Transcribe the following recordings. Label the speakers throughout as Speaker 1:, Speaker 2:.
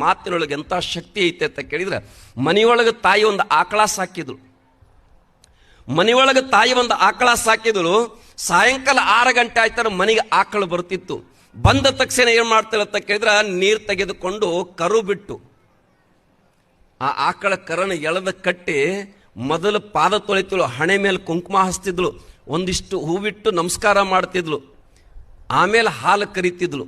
Speaker 1: ಮಾತಿನೊಳಗೆ ಎಂಥ ಶಕ್ತಿ ಐತೆ ಅಂತ ಕೇಳಿದ್ರೆ, ಮನೆಯೊಳಗೆ ತಾಯಿ ಒಂದು ಆಕಳ ಸಾಕಿದ್ರು ಮನೆಯೊಳಗೆ ತಾಯಿ ಒಂದು ಆಕಳ ಸಾಕಿದ್ರು ಸಾಯಂಕಾಲ ಆರು ಗಂಟೆ ಆಯ್ತಾರ ಮನೆಗೆ ಆಕಳು ಬರ್ತಿತ್ತು. ಬಂದ ತಕ್ಷಣ ಏನ್ ಮಾಡ್ತಾಳೆ ಅಂತ ಕೇಳಿದ್ರೆ, ನೀರು ತೆಗೆದುಕೊಂಡು ಕರು ಬಿಟ್ಟು ಆ ಆಕಳ ಕರನ ಎಳೆದ ಕಟ್ಟಿ ಮೊದಲು ಪಾದ ತೊಳಿತಿಳು ಹಣೆ ಮೇಲೆ ಕುಂಕುಮ ಹಚ್ತಿದ್ಳು, ಒಂದಿಷ್ಟು ಹೂವಿಟ್ಟು ನಮಸ್ಕಾರ ಮಾಡ್ತಿದ್ಳು, ಆಮೇಲೆ ಹಾಲು ಕರಿತಿದ್ಳು.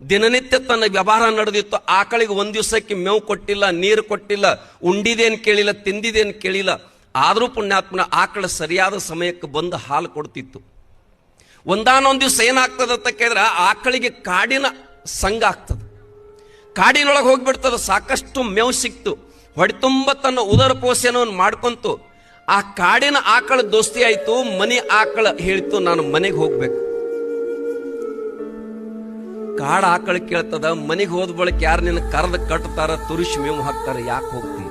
Speaker 1: ದಿನನಿತ್ಯ ತನ್ನ ವ್ಯವಹಾರ ನಡೆದಿತ್ತು. ಆಕಳಿಗೆ ಒಂದು ದಿವಸಕ್ಕೆ ಮೇವು ಕೊಟ್ಟಿಲ್ಲ, ನೀರು ಕೊಟ್ಟಿಲ್ಲ, ಉಂಡಿದೇನು ಕೇಳಿಲ್ಲ, ತಿಂದಿದೇನು ಕೇಳಿಲ್ಲ. ಆದರೂ ಪುಣ್ಯಾತ್ಮನ ಆಕಳ ಸರಿಯಾದ ಸಮಯಕ್ಕೆ ಬಂದು ಹಾಲು ಕೊಡ್ತಿತ್ತು. ಒಂದಾನೊಂದು ದಿವಸ ಏನಾಗ್ತದೆ ಅಂತ ಕೇಳಿದ್ರೆ ಆಕಳಿಗೆ ಕಾಡಿನ ಸಂಘ ಆಗ್ತದೆ. ಕಾಡಿನೊಳಗೆ ಹೋಗ್ಬಿಡ್ತದೆ, ಸಾಕಷ್ಟು ಮೇವು ಸಿಕ್ತು. ಹೊಡೆತುಂಬ ತನ್ನ ಉದರ ಪೋಷಣವನ್ನು ಮಾಡ್ಕೊಂತು. ಆ ಕಾಡಿನ ಆಕಳ ದೋಸ್ತಿ ಆಯಿತು, ಮನೆ ಆಕಳ ಹೇಳ್ತು, ನಾನು ಮನೆಗೆ ಹೋಗ್ಬೇಕು. ಕಾಡ ಆಕಳು ಕೇಳ್ತದ, ಮನೆಗೆ ಹೋದ ಬಳಿಕ ಯಾರು ನಿನ್ನ ಕರೆದ ಕಟ್ತಾರ ತುರುಷಿ ಮೇವು ಹಾಕ್ತಾರ, ಯಾಕೆ ಹೋಗ್ತಿ?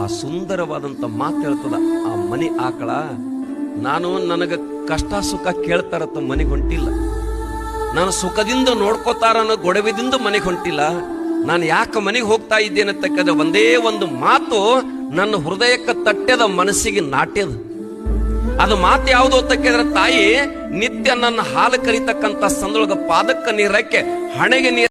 Speaker 1: ಆ ಸುಂದರವಾದಂತ ಮಾತು ಹೇಳ್ತದ, ಆ ಮನೆ ಆಕಳ, ನಾನು ನನಗ ಕಷ್ಟ ಸುಖ ಕೇಳ್ತಾರತ್ತ ಮನೆಗೆ ಹೊಂಟಿಲ್ಲ. ನಾನು ಸುಖದಿಂದ ನೋಡ್ಕೋತಾರ ಅನ್ನೋ ಗೊಡವೆದಿಂದ ಮನೆಗೆ ಹೊಂಟಿಲ್ಲ. ನಾನು ಯಾಕೆ ಮನೆಗೆ ಹೋಗ್ತಾ ಇದ್ದೇನೆ ಅಂತಕ್ಕದ ಒಂದೇ ಒಂದು ಮಾತು ನನ್ನ ಹೃದಯಕ್ಕೆ ತಟ್ಟೆದ ಮನಸ್ಸಿಗೆ ನಾಟ್ಯದ. ಅದು ಮಾತು ಯಾವುದು ಅಂತ ಕೇಳಿದ್ರೆ, ತಾಯಿ, ನಿತ್ಯ ನನ್ನ ಹಾಲು ಕರಿತಕ್ಕಂತ ಸಂದೊಳಗ ಪಾದಕ್ಕ ನೀರಕ್ಕೆ ಹಣೆಗೆ ನೀರು